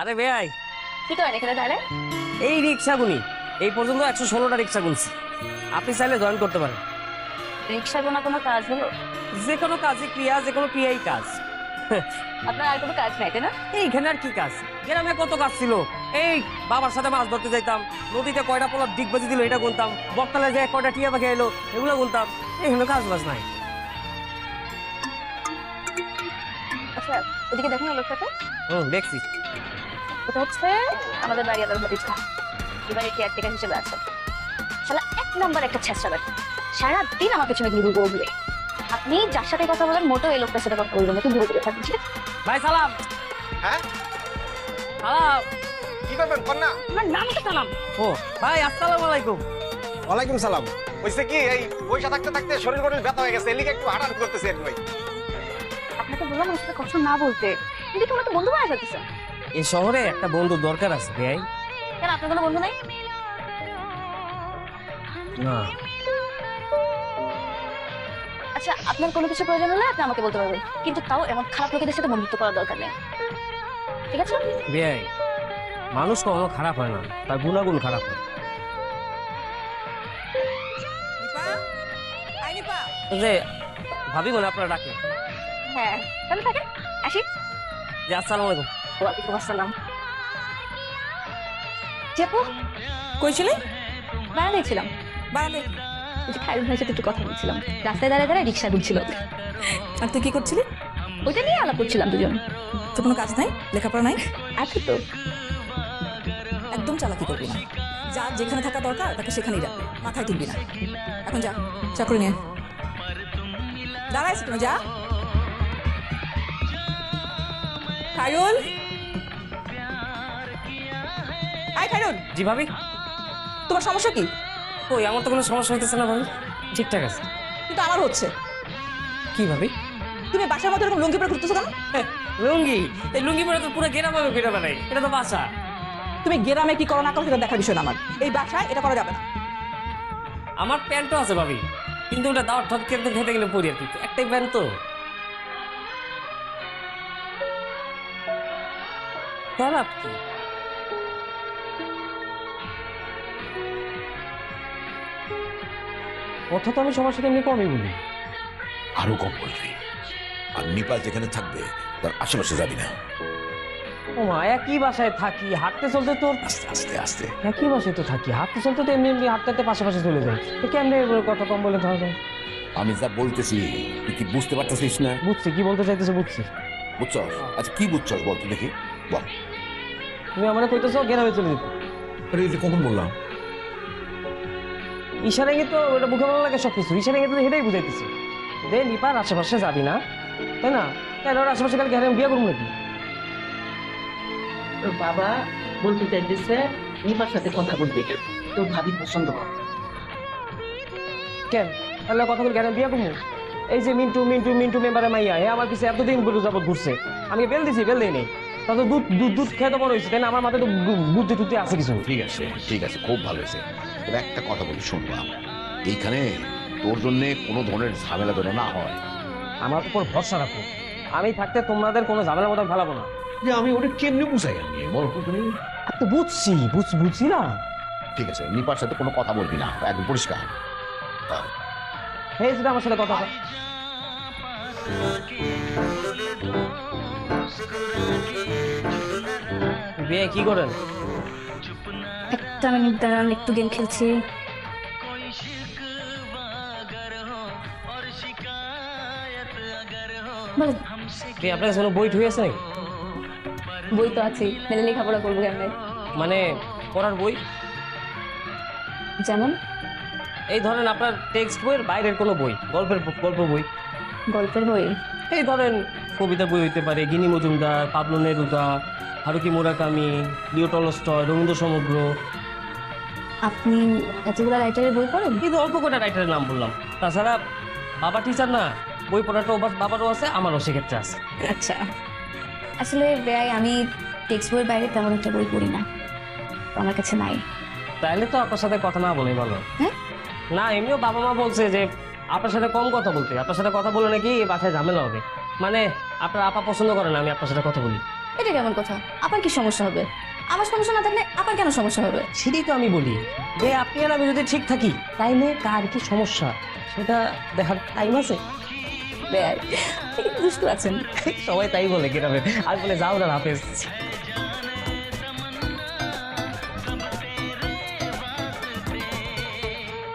আরে বেয়াই কি করেন এখানে তাহলে? এই রিক্সা গুনি। এই পর্যন্ত একশো ষোলোটা রিক্সা গুনছি। আপনি চাইলে জয়েন করতে পারেন। রিক্সা গোনা কোনো কাজ হলো? যে কোনো কাজে ক্রিয়া যে কোনো ক্রিয়াই কাজ। আপনার আর কোনো কাজ নাই তাই না? এইখানে আর কি কাজ? গ্রামে কত কাজ ছিল? এই বাবার সাথে মাছ ধরতে যাইতাম। নদীতে কয়টা পোলার দিক বাজি দিল এটা গুনতাম। বকতালে যে কয়টা টিয়া পাখি এলো এগুলো গুনতাম। এইখানে কাজ বাজ নাই। আচ্ছা ওদিকে দেখেন লোকটাকে। হুম দেখছি। ওটা হচ্ছে আমাদের বাড়ি আদার ভাতিজা এবারে কেয়ারটেকার হিসেবে আছে। শালা এক নাম্বার একটা ছেঁচড়া ব্যাটা সারাদিন আমার পেছনে ঘুরে ঘুরবে আপনি যার সাথে কথা বলেন মোটো এই লোকটার সাথে কথা বলবেন একটু ঘুরে ঘুরে থাকবেন ঠিক আছে? ভাই সালাম। হ্যাঁ? সালাম। কি করবেন কন্যা? আমার নাম তো সালাম? ও ভাই আসসালামু আলাইকুম। ওয়ালাইকুম সালাম। হইছে কি এই পয়সা থাকতে থাকতে শরীর গরিল ব্যথা হয়ে গেছে এলিকে একটু হাঁটাহাঁটি করতেছি ভাই। আপনাকে বললাম ওর সাথে কথা না বলতে। কিন্তু তোমরা তো বন্ধু বানায় ফেলতেছে এই শহরে একটা বন্ধু দরকার আছে ভাই কেন আপনার কোনো বন্ধু নাই? না। আচ্ছা আপনার কোনো কিছু প্রয়োজন হলে আপনি আমাকে বলতে পারবেন। কিন্তু তাও এমন খারাপ লোকেদের সাথে বন্ধুত্ব করার দরকার নেই। ঠিক আছে? বেয়াই মানুষ কখনো খারাপ হয় না তার গুণাগুণ খারাপ হয়। যে ভাবি মনে আপনারা ডাকে। হ্যাঁ তাহলে থাকেন আসি। যে আসসালামু আলাইকুম। ওয়ালাইকুম আসসালাম চেপু কইছিলে বাড়ালে ছিলাম বাড়ালে ওই যে খায়রুল ভাইয়ের সাথে একটু কথা বলছিলাম রাস্তায় দাঁড়ায় দাঁড়ায় রিক্সা ঘুরছিল আর তুই কি করছিলি ওইটা নিয়ে আলাপ করছিলাম দুজন তোর কোনো কাজ নাই লেখাপড়া নাই আছে তো একদম চালাকি করবি না যা যেখানে থাকা দরকার তাকে সেখানেই রাখবি মাথায় তুলবি না এখন যা চাকরি নিয়ে দাঁড়াইছি কেন যা খায়রুল আয় জি ভাবি। তোমার সমস্যা কি? আমার তো কোনো সমস্যা হইতেছে না ভাবি। ঠিকঠাক আছে। কিন্তু আমার হচ্ছে। কি ভাবি? তুমি বাসার মধ্যে এরকম লুঙ্গি পরে ঘুরতেছো কেন? লুঙ্গি? এই লুঙ্গি পরে তো পুরো গেরাম হবে বেড়াই। এটা তো বাসা। তুমি গ্রামে কি করো না করো সেটা দেখার বিষয় না আমার। এই বাসায় এটা করা যাবে না। আমার প্যান্টও আছে ভাবি। কিন্তু ওটা দাওয়ার ঠক খেতে খেতে গেলে পরি আর কি। একটাই প্যান্ট তো। খারাপ কি? কথা তো আমি সবার সাথে এমনি কমই বলি। আরও কম বলবি। আর নিপাল যেখানে থাকবে তার আশেপাশে যাবি না। ও মা একই বাসায় থাকি হাঁটতে চলতে তোর আস্তে আস্তে আস্তে। একই বাসায় তো থাকি হাঁটতে চলতে তো এমনি এমনি হাঁটতে হাঁটতে পাশাপাশি চলে যায় তো কেমনে কথা কম বলে ধরা যায়? আমি যা বলতেছি তুই কি বুঝতে পারতেছিস না? বুঝছি কি বলতে চাইতেছে বুঝছি। বুঝছ? আচ্ছা কি বুঝছস বল তুই দেখি বল। তুমি আমার কইতেছো গ্রামে চলে যেতে। আরে কখন বললাম? ইশারা তো ওটা মুখে ভালো লাগে সব কিছু ইশারা তো সেটাই বুঝাইতেছে। দে নিপার আশেপাশে যাবি না। তাই না? কেন ওর আশেপাশে কালকে হারে বিয়ে করব নাকি? তোর বাবা বলতে চাইতেছে নিপার সাথে কথা বলবি। তোর ভাবি পছন্দ কর। কেন? তাহলে কথা বলে কেন বিয়ে করব এই যে মিন্টু মিন্টু মিন্টু মেম্বারে মাইয়া হে আমার পিছে এতদিন বলে যাবত ঘুরছে। আমি বেল দিছি বেল দেই নেই। দুধ দুধ দুধ খেয়ে তো বড় হয়েছে তাই না? আমার মাথায় তো বুদ্ধি টুদ্ধি আছে কিছু। ঠিক আছে ঠিক আছে খুব ভালো হয়েছে। তবে একটা কথা বলি শুনবা এইখানে তোর জন্য কোনো ধরনের ঝামেলা যেন না হয়। আমার উপর ভরসা রাখো। আমি থাকতে তোমাদের কোনো ঝামেলার মতো ফেলাবো না। যে আমি ওটা কেমনি বুঝাই আমি? বল তো তুমি। আর তো বুঝছি বুঝ বুঝছি না। ঠিক আছে নিপার সাথে কোনো কথা বলবি না একদম পরিষ্কার। হে সেটা আমার সাথে কথা বল। বিয়ে কি করেন? একটা মিনিট দাঁড়ান একটু গেম খেলছি। কি আপনার কোনো বই ঠুই আছে নাকি? বই তো আছেই মেলে লেখাপড়া করব কেমন? মানে পড়ার বই? যেমন? এই ধরেন আপনার টেক্সট বইয়ের বাইরের কোনো বই গল্পের গল্প বই। গল্পের বই? এই ধরেন কবিতা বই হইতে পারে Gini Majumdar Pablo Neruda Haruki Murakami Leo Tolstoy Rabindra সমগ্র। আপনি এতগুলো রাইটারের বই পড়েন? কিন্তু অল্প কটা রাইটারের নাম বললাম। তাছাড়া বাবা টিচার না বই পড়াটা বাবারও আছে আমারও সেক্ষেত্রে আছে। আচ্ছা। আসলে ব্যয় আমি টেক্সট বইয়ের বাইরে তেমন একটা বই পড়ি না। আমার কাছে নাই। তাহলে তো আপনার সাথে কথা না বলে ভালো। হ্যাঁ? না এমনিও বাবা মা বলছে যে আপনার সাথে কম কথা বলতে আপনার সাথে কথা বলে নাকি বাসায় ঝামেলা হবে। মানে আপনার আপা পছন্দ করে না আমি আপনার সাথে কথা বলি। এটা কেমন কথা? আবার কি সমস্যা হবে? আমার সমস্যা না থাকলে আবার কেন সমস্যা হবে? সেটাই তো আমি বলি। যে আপনি আর আমি যদি ঠিক থাকি তাইলে কার কি সমস্যা? সেটা দেখার টাইম আছে? দুষ্টু আছেন? সবাই তাই বলে গ্রামে আর বলে যাও না হাফেজ।